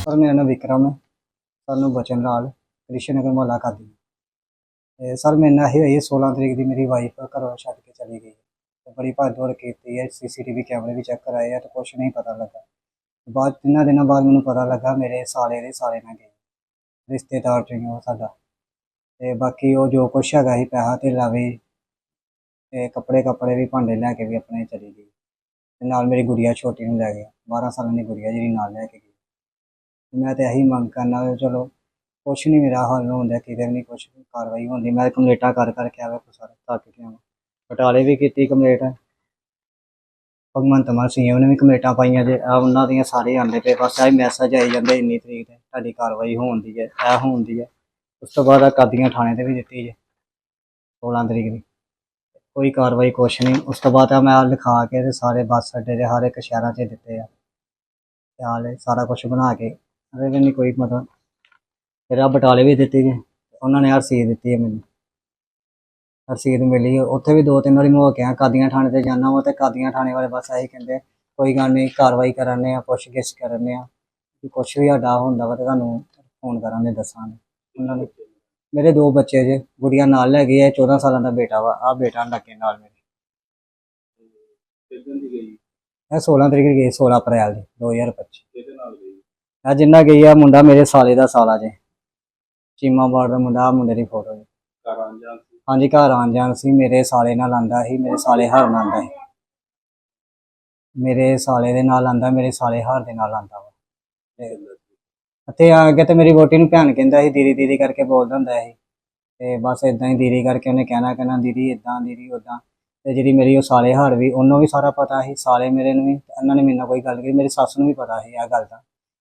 Sir ਮੇਰਾ ਨਾਮ ਵਿਕਰਮ ਹੈ। ਸਾਨੂੰ ਬਚਨ ਲਾਲ ਕ੍ਰਿਸ਼ਨ ਨਗਰ ਮੁਹੱਲਾ ਕਾਦੀ ਤੇ ਸਰ, ਮੇਰੇ ਨਾਲ ਇਹ ਹੋਈ ਹੈ 16 ਤਰੀਕ ਦੀ ਮੇਰੀ ਵਾਈਫ ਘਰੋਂ ਛੱਡ ਕੇ ਚਲੀ ਗਈ ਤੇ ਬੜੀ ਭੱਜ ਦੌੜ ਕੀਤੀ ਹੈ ਸੀਸੀਟੀਵੀ ਕੈਮਰੇ ਵੀ ਚੈੱਕ ਕਰਾਏ ਆ ਤੇ ਕੁਛ ਨਹੀਂ ਪਤਾ ਲੱਗਾ। ਬਾਅਦ, ਤਿੰਨਾਂ ਦਿਨਾਂ ਬਾਅਦ ਮੈਨੂੰ ਪਤਾ ਲੱਗਾ, ਮੇਰੇ ਸਾਲੇ ਦੇ ਸਾਲੇ ਨਾਲ ਗਏ। ਰਿਸ਼ਤੇਦਾਰ ਚੋਂ ਉਹ ਸਾਡਾ। ਤੇ ਬਾਕੀ ਉਹ ਜੋ ਕੁਛ ਹੈਗਾ ਸੀ, ਪੈਸਾ ਤੇ ਲਾਵੇ ਤੇ ਕੱਪੜੇ ਕੱਪੜੇ ਵੀ ਭਾਂਡੇ ਲੈ ਕੇ ਵੀ ਆਪਣੇ ਚਲੀ ਗਈ। ਤੇ ਨਾਲ ਮੇਰੀ ਗੁੜੀਆ ਛੋਟੀ ਨੂੰ ਲੈ ਗਿਆ 12 ਸਾਲਾਂ ਦੀ ਗੁੜੀਆ ਜਿਹੜੀ ਨਾਲ ਲੈ ਕੇ ਗਈ। ਮੈਂ ਤੇ ਇਹੀ ਮੰਗ ਕਰਨਾ ਵੀ ਚਲੋ, ਕੁਛ ਨਹੀਂ ਮੇਰਾ ਹੱਲ ਹੁੰਦਾ ਕਿਤੇ ਵੀ ਨਹੀਂ ਕੁਛ ਕਾਰਵਾਈ ਹੁੰਦੀ ਮੈਂ ਕੰਪਲੇਟਾਂ ਕਰ ਕਰਕੇ ਆਵੇ ਸਾਰੇ ਥੱਕ ਗਿਆ ਵਾਂ ਬਟਾਲੇ ਵੀ ਕੀਤੀ ਕੰਪਲੇਟ। ਭਗਵੰਤ ਮਾਨ ਸਿੰਘ ਨੇ ਵੀ ਕਮੇਟਾਂ ਪਾਈਆਂ ਜੇ ਆ ਉਹਨਾਂ ਦੀਆਂ ਸਾਰੇ ਆਉਂਦੇ ਪਏ, ਬਸ ਆਹ ਮੈਸੇਜ ਆਈ ਜਾਂਦੇ ਇੰਨੀ ਤਰੀਕ ਤੇ, ਤੁਹਾਡੀ ਕਾਰਵਾਈ ਹੋਣ ਦੀ ਹੈ, ਇਹ ਹੋਣ ਦੀ ਹੈ। ਉਸ ਤੋਂ ਬਾਅਦ ਆ ਕਾਦੀਆਂ ਥਾਣੇ ਤੇ ਵੀ ਦਿੱਤੀ ਜੇ 16 ਤਰੀਕ ਦੀ। ਕੋਈ ਕਾਰਵਾਈ ਕੁਛ ਨਹੀਂ ਉਸ ਤੋਂ ਬਾਅਦ ਆ ਮੈਂ ਲਿਖਾ ਕੇ ਤੇ ਸਾਰੇ ਬੱਸ ਅੱਡੇ ਦੇ ਹਰ ਇੱਕ ਸ਼ਹਿਰਾਂ 'ਚ ਦਿੱਤੇ ਆ। ਤੇ ਹਾਲੇ ਸਾਰਾ ਕੁਝ ਬਣਾ ਕੇ ਅਰੇ ਨਹੀਂ ਕੋਈ ਮਤਲਬ ਫਿਰ ਆ ਬਟਾਲੇ ਵੀ ਦਿੱਤੀ ਗਈ ਉਹਨਾਂ ਨੇ ਰਸੀਦ ਦਿੱਤੀ ਹੈ ਮੈਨੂੰ। ਰਸੀਦ ਮਿਲੀ। ਉੱਥੇ ਵੀ ਦੋ ਤਿੰਨ ਵਾਰੀ ਮੈਂ ਹੋ ਕੇ ਆਇਆ ਕਾਦੀਆਂ ਥਾਣੇ ਤੇ ਜਾਣਾ ਵਾ ਤੇ ਕਾਦੀਆਂ ਥਾਣੇ ਵਾਲੇ ਬਸ ਇਹੀ ਕਹਿੰਦੇ ਕੋਈ ਗੱਲ ਨਹੀਂ ਕਾਰਵਾਈ ਕਰਾਂਗੇ ਆ ਪੁੱਛ ਗਿੱਛ ਕਰਾਂਗੇ ਆ। ਕਿ ਕੁਛ ਵੀ ਸਾਡਾ ਹੁੰਦਾ ਵਾ ਤੇ ਤੁਹਾਨੂੰ ਫੋਨ ਕਰਾਂਗੇ ਦੱਸਾਂਗੇ। ਉਹਨਾਂ ਨੇ ਮੇਰੇ ਦੋ ਬੱਚੇ ਜੇ ਗੁੜੀਆ ਨਾਲ ਲੈ ਗਈ ਹੈ 14 ਸਾਲਾਂ ਦਾ ਬੇਟਾ ਵਾ। ਆ ਬੇਟਾ ਲੱਗੇ ਨਾਲ ਮੇਰੇ। ਕਿੱਦਣ ਦੀ ਗਈ? ਇਹ 16 ਤਰੀਕ ਗਈ 16 ਅਪ੍ਰੈਲ ਦੀ 2025 ਕਿਹਦੇ ਨਾਲ ਗਈ? ਆ ਜਿੰਨਾ ਗਈ ਆ ਮੁੰਡਾ ਮੇਰੇ ਸਾਲੇ ਦਾ ਸਾਲਾ ਜੇ। ਚੀਮਾ ਦਾ ਮੁੰਡਾ ਆਹ ਮੁੰਡੇ ਦੀ ਫੋਟੋ ਜੀ। ਹਾਂਜੀ ਘਰ ਆਣ ਜਾਣ ਸੀ। ਮੇਰੇ ਸਾਲੇ ਨਾਲ ਆਂਦਾ ਸੀ ਮੇਰੇ ਸਾਲੇ ਹਰ ਨਾਲ ਆਂਦਾ ਸੀ। ਮੇਰੇ ਸਾਲੇ ਦੇ ਨਾਲ ਆਂਦਾ ਮੇਰੇ ਸਾਲੇ ਹਰ ਦੇ ਨਾਲ ਆਂਦਾ ਵਾ। ਤੇ ਅਤੇ ਆ ਕੇ ਤੇ ਮੇਰੀ ਵੋਟੀ ਨੂੰ ਭੈਣ ਕਹਿੰਦਾ ਸੀ ਦੀਦੀ ਦੀਦੀ ਕਰਕੇ ਬੋਲਦਾ ਹੁੰਦਾ ਸੀ। ਤੇ ਬਸ ਇਦਾਂ ਹੀ ਦੀਦੀ ਕਰਕੇ ਉਹਨੇ ਕਹਿਣਾ ਕਹਿਣਾ ਦੀਦੀ ਇਦਾਂ ਦੀਦੀ ਉਦਾਂ ਤੇ ਜਿਹੜੀ ਮੇਰੀ ਉਹ ਸਾਲੇ ਹਾਰ ਵੀ ਉਹਨੂੰ ਵੀ ਸਾਰਾ ਪਤਾ ਸੀ। ਸਾਲੇ ਮੇਰੇ ਨੂੰ ਵੀ ਇਹਨਾਂ ਨੇ ਮੇਰੇ ਨਾਲ ਕੋਈ ਗੱਲ ਕੀਤੀ ਮੇਰੀ ਸੱਸ ਨੂੰ ਵੀ ਪਤਾ ਸੀ ਇਹ ਗੱਲ ਦਾ।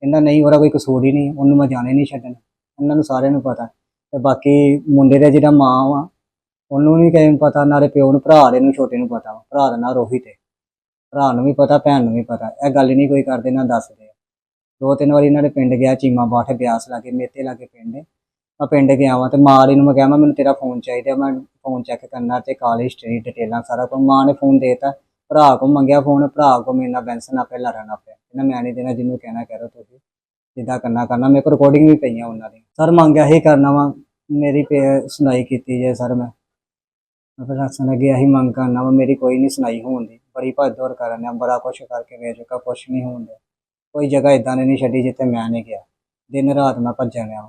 ਕਹਿੰਦਾ ਨਹੀਂ, ਉਹਦਾ ਕੋਈ ਕਸੂਰ ਹੀ ਨਹੀਂ, ਉਹਨੂੰ ਮੈਂ ਜਾਣੇ ਨਹੀਂ ਛੱਡਣਾ। ਇਹਨਾਂ ਨੂੰ ਸਾਰਿਆਂ ਨੂੰ ਪਤਾ। ਤੇ ਬਾਕੀ ਮੁੰਡੇ ਦਾ ਜਿਹੜਾ ਮਾਂ ਵਾ, ਉਹਨੂੰ ਨਹੀਂ ਕਿਸੇ ਨੂੰ ਪਤਾ, ਨਾਲੇ ਪਿਓ ਨੂੰ, ਭਰਾ ਦੇ ਨੂੰ ਛੋਟੇ ਨੂੰ ਪਤਾ ਵਾ। ਭਰਾ ਦਾ ਨਾਂ ਰੋਹਿਤ ਹੈ ਭਰਾ ਨੂੰ ਵੀ ਪਤਾ, ਭੈਣ ਨੂੰ ਵੀ ਪਤਾ। ਇਹ ਗੱਲ ਨਹੀਂ ਕੋਈ ਕਰਦੇ, ਨਾ ਦੱਸਦੇ। ਦੋ ਤਿੰਨ ਵਾਰੀ ਇਹਨਾਂ ਦੇ ਪਿੰਡ ਗਿਆ, ਚੀਮਾ ਬਾਠ ਬਿਆਸ ਲਾਗੇ ਮੇਤੇ ਲਾਗੇ ਪਿੰਡ ਹੈ ਮੈਂ ਪਿੰਡ ਗਿਆ ਵਾਂ ਤੇ ਮਾਂ ਵਾਲੀ ਨੂੰ ਮੈਂ ਕਿਹਾ, ਮੈਂ ਮੈਨੂੰ ਤੇਰਾ ਫੋਨ ਚਾਹੀਦਾ, ਮੈਂ ਫੋਨ ਚੈੱਕ ਕਰਨਾ ਤੇ ਕਾਲ ਹਿਸਟਰੀ ਡਿਟੇਲਾਂ ਸਾਰਾ ਕੁਝ ਮਾਂ ਨੇ ਫੋਨ ਦੇਤਾ। ਭਰਾ ਕੋ ਮੰਗਿਆ ਫੋਨ, ਭਰਾ ਕੋ ਮੇਰੇ ਨਾਲ ਬੈਂਸ ਬੈਂਸਨ ਆਪੇ ਲੜਨਾ ਪਿਆ ਕਹਿੰਦਾ ਮੈਂ ਨਹੀਂ ਦੇਣਾ, ਜਿਹਨੂੰ ਕਹਿਣਾ ਕਹਿ ਕਰੋ ਤੁਸੀਂ। ਜਿੱਦਾਂ ਕਰਨਾ ਕਰਨਾ ਮੇਰੇ ਕੋਲ ਰਿਕਾਰਡਿੰਗ ਵੀ ਪਈਆਂ ਉਹਨਾਂ ਦੀ ਸਰ ਮੰਗਿਆ ਹੀ ਕਰਨਾ ਵਾ, ਮੇਰੀ ਪੇ- ਸੁਣਾਈ ਕੀਤੀ ਜੇ ਸਰ ਮੈਂ। ਮੈਂ ਪ੍ਰਸ਼ਾਸਨ ਅੱਗੇ ਇਹੀ ਮੰਗ ਕਰਨਾ ਵਾ, ਮੇਰੀ ਕੋਈ ਨਹੀਂ ਸੁਣਾਈ ਹੋਣ ਦੀ। ਬੜੀ ਭੱਜ ਦੌੜ ਕਰਨ ਆ ਬੜਾ ਕੁਛ ਕਰਕੇ ਵੇਚ ਚੁੱਕਾ, ਕੁਛ ਨਹੀਂ ਹੋਣ ਡਿਆ ਕੋਈ ਜਗ੍ਹਾ ਇਦਾਂ ਦੀ ਨਹੀਂ ਛੱਡੀ ਜਿੱਥੇ ਮੈਂ ਨਹੀਂ ਗਿਆ। ਦਿਨ ਰਾਤ ਮੈਂ ਭੱਜਿਆ ਰਿਹਾ।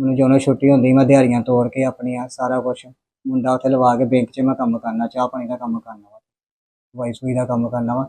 ਮੈਨੂੰ ਜਦੋਂ ਛੁੱਟੀ ਹੁੰਦੀ, ਮੈਂ ਦਿਹਾੜੀਆਂ ਤੋੜ ਕੇ ਆਪਣੀਆਂ ਸਾਰਾ ਕੁਝ ਮੁੰਡਾ ਉੱਥੇ ਲਵਾ ਕੇ ਬੈਂਕ 'ਚ ਮੈਂ ਕੰਮ ਕਰਨਾ ਚਾਹ ਪਾਣੀ ਦਾ ਕੰਮ ਕਰਨਾ ਵਾ। ਵਾਈ ਸੂਈ ਦਾ ਕੰਮ ਕਰਨਾ ਵਾ।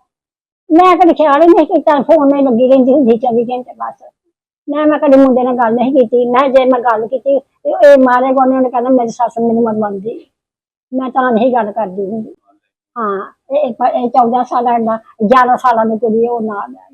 ਮੈਂ ਕਦੇ ਖਿਆਲ ਹੀ ਨਹੀਂ ਕੀਤਾ ਫੋਨ ਨਹੀਂ ਲੱਗੀ ਰਹਿੰਦੀ ਹੁੰਦੀ 24 ਘੰਟੇ ਬਸ। ਮੈਂ ਮੈਂ ਕਦੇ ਮੁੰਡੇ ਨਾਲ ਗੱਲ ਨਹੀਂ ਕੀਤੀ, ਮੈਂ ਜੇ ਮੈਂ ਗੱਲ ਕੀਤੀ ਇਹ ਮਾਰੇ ਗੋਨੇ ਉਹਨੇ ਕਹਿੰਦਾ, ਮੇਰੀ ਸੱਸ ਮੈਨੂੰ ਮਰਵਾਉਂਦੀ। ਮੈਂ ਤਾਂ ਨਹੀਂ ਗੱਲ ਕਰਦੀ ਹੁੰਦੀ। ਹਾਂ, ਇਹ ਇਹ 14 ਸਾਲਾਂ ਦਾ 11 ਸਾਲਾਂ ਦੀ ਕੁੜੀ ਉਹ ਨਾਲ ਹੈ